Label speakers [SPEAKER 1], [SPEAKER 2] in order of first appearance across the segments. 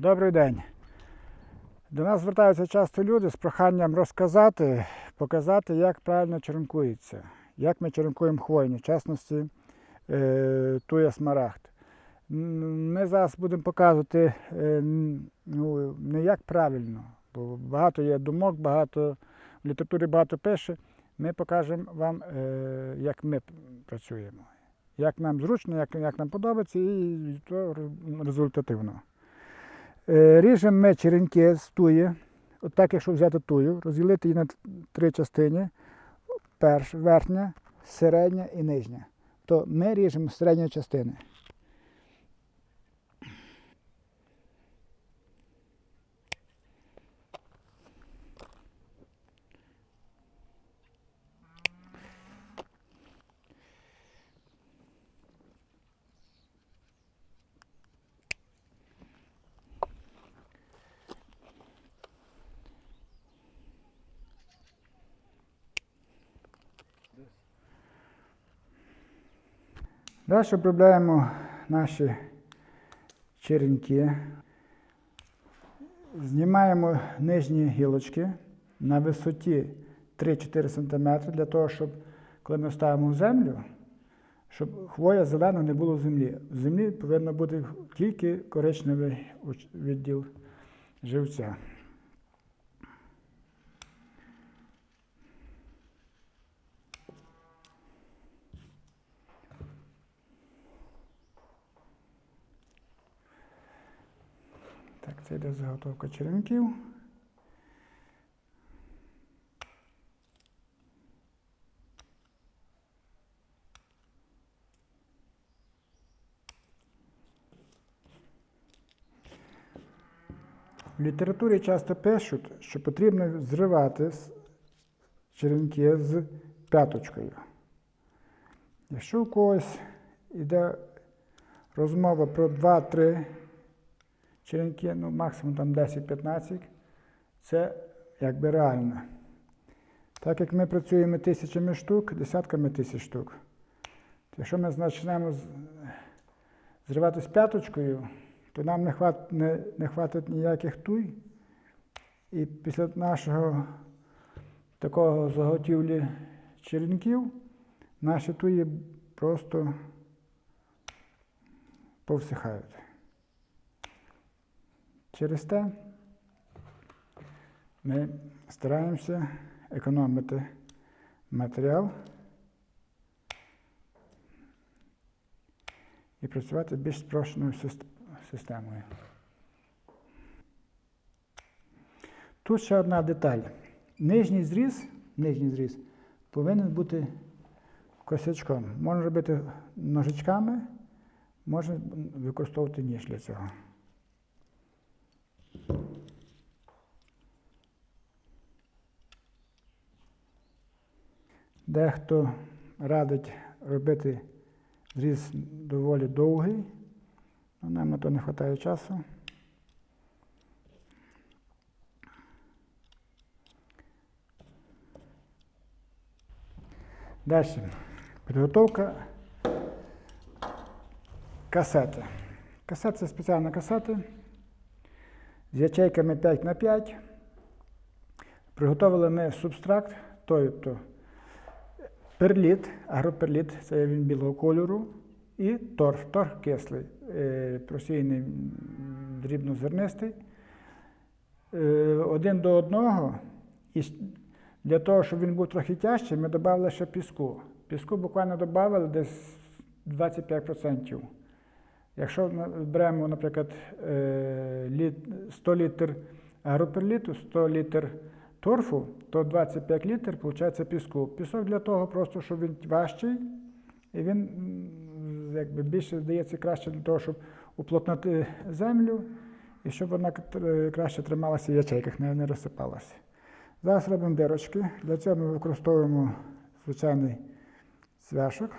[SPEAKER 1] Добрий день. До нас звертаються часто люди з проханням розказати, показати, як правильно черенкується, як ми черенкуємо хвойні, в частності е, туя смарагд. Ми зараз будемо показувати е, ну, не як правильно, бо багато є думок, багато в літературі багато пише. Ми покажемо вам, е, як ми працюємо, як нам зручно, як, як нам подобається, і то результативно. Е, Ріжемо ми черенки з туї, отак, так, якщо взяти тую, розділити її на три частини: перш, верхня, середня і нижня. То ми ріжемо середню середньої Далі обробляємо наші черенки. Знімаємо нижні гілочки на висоті 3-4 см для того, щоб коли ми ставимо в землю, щоб хвоя зелена не було в землі. В землі повинно бути тільки коричневий відділ живця. Так, це йде заготовка черенків. В літературі часто пишуть, що потрібно зривати черенки з п'яточкою. Якщо у когось йде розмова про 2-3 черенки, ну максимум там 10-15, це якби реально. Так як ми працюємо тисячами штук, десятками тисяч штук, якщо ми почнемо з- зривати з п'яточкою, то нам не, хват, не, не хватить ніяких туй. І після нашого такого заготівлі черенків наші туї просто повсихають. Через те ми стараємося економити матеріал і працювати більш спрощеною системою. Тут ще одна деталь. Нижній зріз, нижній зріз повинен бути косячком. Можна робити ножичками, можна використовувати ніж для цього. Дехто радить робити зріз доволі довгий, але нам на то не вистачає часу. Далі. Підготовка касети. Касет це спеціальна касета з ячейками 5 на 5 Приготовили ми субстракт, тобто перліт, агроперліт, це він білого кольору, і торф, торф кислий, е, просіяний дрібнозернистий. Е, Один до одного. І для того, щоб він був трохи тяжчий, ми додали ще піску. Піску буквально додали десь 25%. Якщо беремо, наприклад, е, 100 літр агроперліту, 100 літр торфу, то 25 літр виходить піску. Пісок для того, просто, щоб він важчий, і він якби, більше здається краще для того, щоб уплотнити землю, і щоб вона е, краще трималася в ячейках, не розсипалася. Зараз робимо дирочки. Для цього ми використовуємо звичайний цвяшок.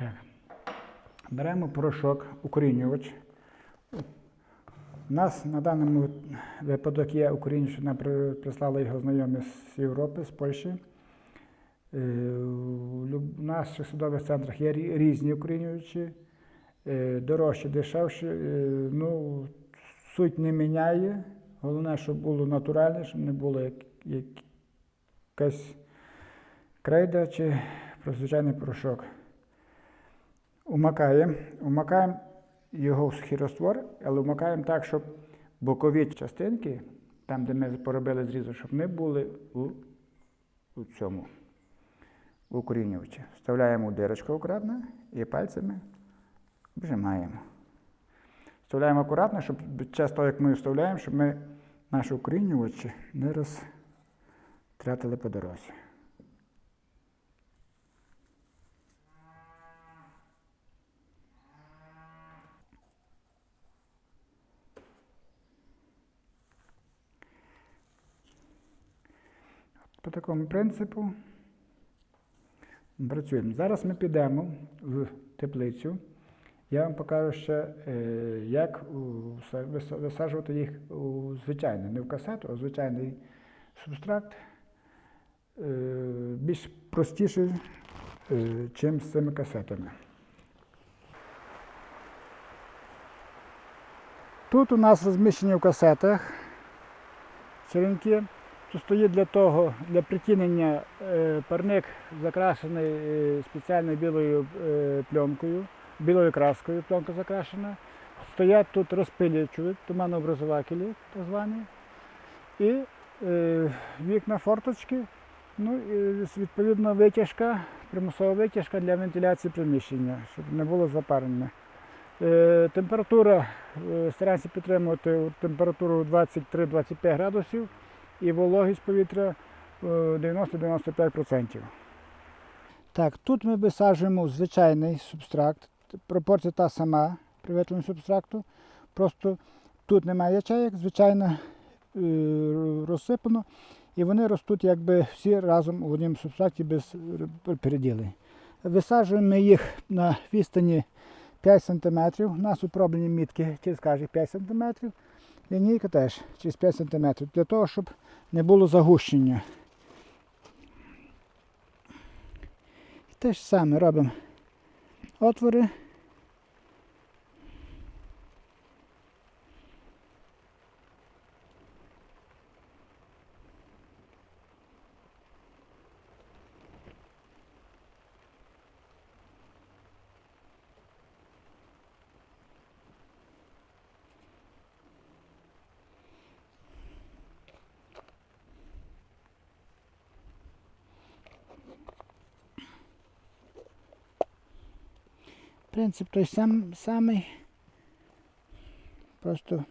[SPEAKER 1] Так. Беремо порошок, укорінювач. У нас на даному випадок є українщина, при- прислали його знайомі з Європи, з Польщі. Е, У наших судових центрах є різні укорінювачі, е, дорожчі, дешевші. Е, Ну, суть не міняє. Головне, щоб було натуральне, щоб не було як, як, якась крейда чи звичайний порошок. Умакаємо. Умакаємо його в сухий раствор, але вмакаємо так, щоб бокові частинки, там, де ми поробили зрізок, щоб не були у, у цьому укорінювачі. Вставляємо у дирочку акуратно і пальцями вжимаємо. Вставляємо акуратно, щоб під час того, як ми вставляємо, щоб ми наші укорінювачі не розтратили по дорозі. По такому принципу працюємо. Зараз ми підемо в теплицю. Я вам покажу ще, е, як висаджувати їх у звичайний, не в касету, а в звичайний субстракт. Е, Більш простіший, е, чим з цими касетами. Тут у нас розміщені в касетах черенки. Тут стоїть для того, для притінення е, парник закрашений е, спеціальною білою е, пленкою, білою краскою пленка закрашена. Стоять тут розпилювачі, туманообразователі так звані. І вікна форточки, ну і відповідно витяжка, примусова витяжка для вентиляції приміщення, щоб не було запарення. Температура, стараємося підтримувати температуру 23-25 градусів і вологість повітря е, 90-95%. Так, тут ми висаджуємо звичайний субстракт. Пропорція та сама при витворенні субстракту. Просто тут немає ячеїк, звичайно е, розсипано. І вони ростуть якби всі разом у одному субстракті без переділень. Висаджуємо їх на відстані 5 см. У нас упроблені мітки через кожних 5 см. Лінійка теж через 5 см. Для того, щоб не було загущення. І те ж саме робимо отвори. Принцип той сам, самий. Просто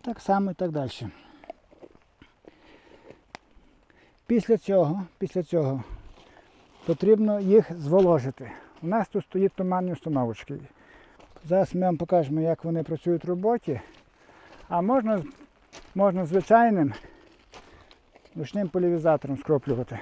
[SPEAKER 1] так само і так далі. Після цього, після цього потрібно їх зволожити. У нас тут стоїть туманні установочки. Зараз ми вам покажемо, як вони працюють в роботі. А можна, можна звичайним ручним поляризатором скроплювати.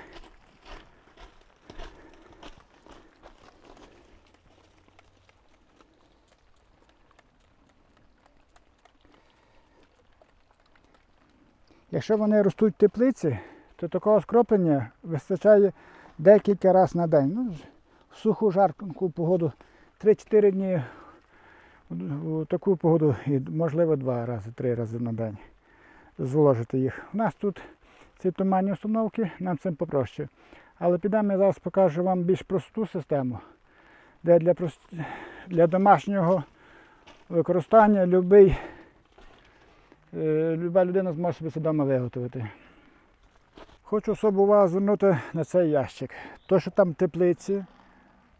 [SPEAKER 1] Якщо вони ростуть в теплиці, то такого скроплення вистачає декілька разів на день. Ну, в суху жарку погоду 3-4 дні у таку погоду і можливо два рази, три рази на день зволожити їх. У нас тут ці туманні установки, нам цим попроще. Але підемо я зараз покажу вам більш просту систему, де для, прост- для домашнього використання любий, е, люба людина зможе собі вдома виготовити. Хочу особу увагу звернути на цей ящик. То, що там теплиці,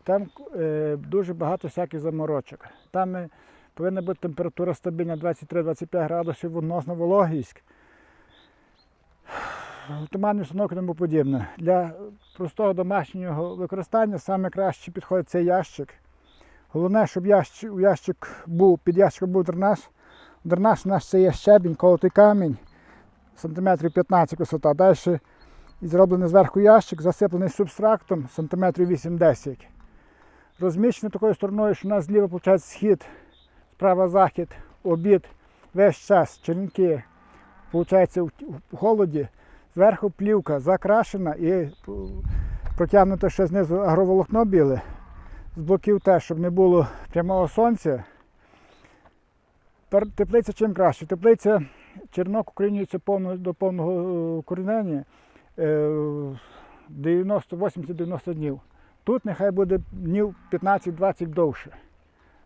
[SPEAKER 1] там е, дуже багато всяких заморочок. Там е, повинна бути температура стабільна 23-25 градусів, відносна вологість. Туманні установки і тому подібне. Для простого домашнього використання саме краще підходить цей ящик. Головне, щоб ящик, у ящик був, під ящиком був дренаж, Дренаж у нас це є щебінь, колотий камінь, сантиметрів 15 висота. Далі зроблений зверху ящик, засиплений субстрактом сантиметрів 8-10. Розміщений такою стороною, що у нас зліва виходить схід, справа захід, обід, весь час, черенки. Получається в холоді, зверху плівка закрашена і протягнуто ще знизу агроволокно біле. З боків теж, щоб не було прямого сонця. Теплиця чим краще. Теплиця чернок укорінюється повно, до повного е, укорінення е, 90, 80-90 днів. Тут нехай буде днів 15-20 довше.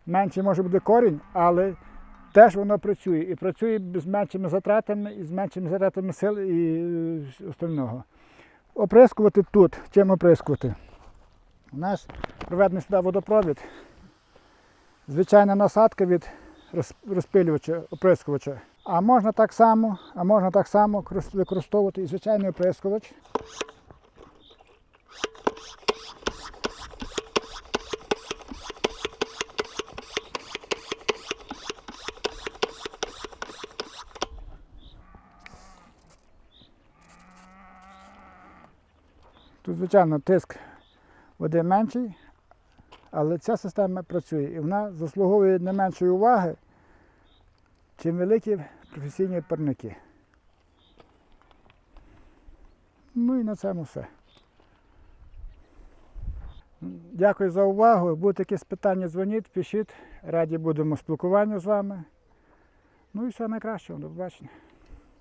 [SPEAKER 1] Менше може бути корінь, але теж воно працює. І працює з меншими затратами, і з меншими затратами сил і е, остального. Оприскувати тут. Чим оприскувати? У нас проведений сюди водопровід. Звичайна насадка від роз- розпилювача, оприскувача. А можна так само, а можна так само використовувати і звичайний оприскувач. Звичайно, тиск води менший, але ця система працює і вона заслуговує не меншої уваги, чим великі професійні парники. Ну і на цьому все. Дякую за увагу. Будуть якісь питання, дзвоніть, пишіть. Раді будемо спілкуванню з вами. Ну і все найкращого. До побачення.